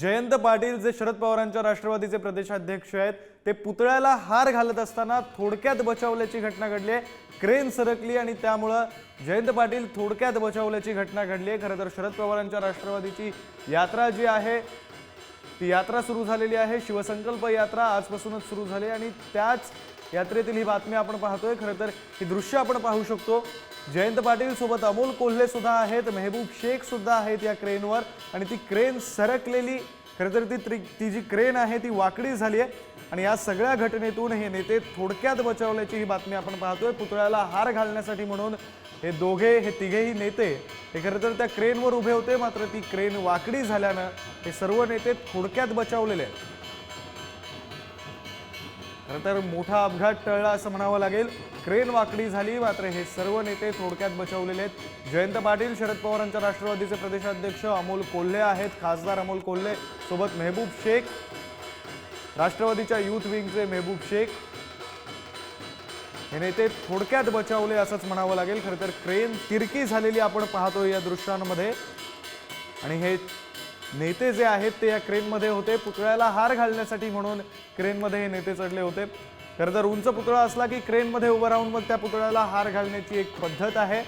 जयंत पाटील जे शरद पवारांच्या राष्ट्रवादीचे प्रदेशाध्यक्ष आहेत ते पुतळ्याला हार घालत असताना थोडक्यात बचावल्याची घटना घडली आहे. क्रेन सरकली आणि त्यामुळं जयंत पाटील थोडक्यात बचावल्याची घटना घडली आहे. खरं तर शरद पवारांच्या राष्ट्रवादीची यात्रा जी आहे ती यात्रा सुरू झालेली आहे. शिवसंकल्प यात्रा आजपासूनच सुरू झाली आणि त्याच यात्रेतील ही बातमी आपण पाहतोय. खरं तर ही दृश्य आपण पाहू शकतो. जयंत पाटील सोबत अमोल कोल्हे सुद्धा आहेत. मेहबूब शेख सुद्धा आहेत या क्रेनवर आणि ती क्रेन सरकलेली खरं तर ती त्रि- ती जी क्रेन आहे ती वाकडी झाली आहे आणि या सगळ्या घटनेतून हे नेते थोडक्यात बचावल्याची ही बातमी आपण पाहतोय. पुतळ्याला हार घालण्यासाठी म्हणून हे दोघे हे तिघेही नेते हे खरं तर त्या क्रेनवर उभे होते. मात्र ती क्रेन वाकडी झाल्यानं हे सर्व नेते थोडक्यात बचावलेले आहेत. खरं तर मोठा अपघात टळला असं म्हणावं लागेल. क्रेन वाकडी झाली मात्र हे सर्व नेते थोडक्यात बचावलेले आहेत. जयंत पाटील शरद पवारांच्या राष्ट्रवादीचे प्रदेशाध्यक्ष अमोल कोल्हे आहेत. खासदार अमोल कोल्हे सोबत मेहबूब शेख राष्ट्रवादीच्या युथ विंगचे मेहबूब शेख. हे नेते थोडक्यात बचावले असंच म्हणावं लागेल. खरं तर क्रेन तिरकी झालेली आपण पाहतो या दृश्यांमध्ये. आणि हे नेते जे आहेत ते या क्रेनमध्ये होते. पुतळ्याला हार घालण्यासाठी म्हणून क्रेनमध्ये हे नेते चढले होते. खरं तर उंच पुतळा असला की क्रेनमध्ये उभं राहून मग त्या पुतळ्याला हार घालण्याची एक पद्धत आहे.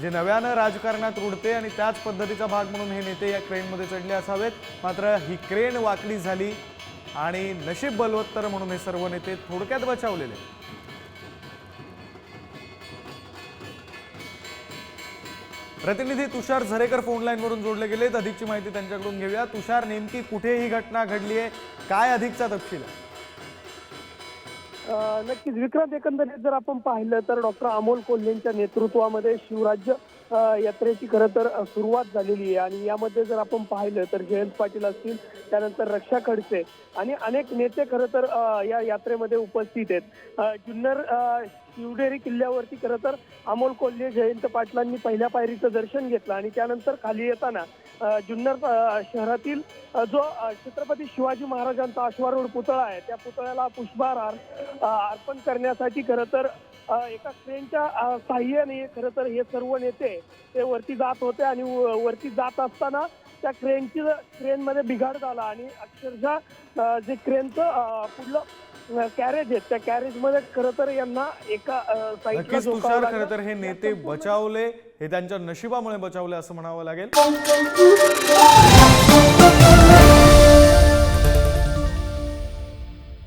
जे नव्यानं राजकारणात रुळते आणि त्याच पद्धतीचा भाग म्हणून हे नेते या क्रेनमध्ये चढले असावेत. मात्र ही क्रेन वाकडी झाली आणि नशीब बलवत्तर म्हणून हे सर्व नेते थोडक्यात बचावलेले. प्रतिनिधी तुषार झरेकर फोन लाईन वरून जोडले गेलेत. अधिकची माहिती त्यांच्याकडून घेऊया. तुषार नेमकी कुठे ही घटना घडली आहे? काय अधिकचा तपशील आहे? नक्कीच. विक्रांत एकंदरीत जर आपण पाहिलं तर डॉक्टर अमोल कोल्हेंच्या नेतृत्वामध्ये शिवराज्य यात्रेची खरं तर सुरुवात झालेली आहे. आणि यामध्ये जर आपण पाहिलं तर जयंत पाटील असतील त्यानंतर रक्षा खडसे आणि अनेक नेते खरं तर या यात्रेमध्ये उपस्थित आहेत. जुन्नर शिवडेरी किल्ल्यावरती खरं तर अमोल कोल्हे जयंत पाटलांनी पहिल्या पायरीचं दर्शन घेतलं आणि त्यानंतर खाली येताना जुन्नर शहरातील जो छत्रपती शिवाजी महाराजांचा अश्वारूढ पुतळा आहे त्या पुतळ्याला पुष्पहार अर्पण करण्यासाठी खरं तर एका ट्रेनच्या अ, साह्याने खरं तर हे सर्व नेते ते वरती जात होते आणि व- वरती जात असताना त्या क्रेनची क्रेनमध्ये बिघाड झाला आणि अक्षरशः जे क्रेनचं पुढलं कॅरेज आहे त्या कॅरेजमध्ये खरं तर यांना एका नक्कीच तुषार लागलं. खरं तर हे नेते बचावले हे त्यांच्या नशिबामुळे बचावले असं म्हणावं लागेल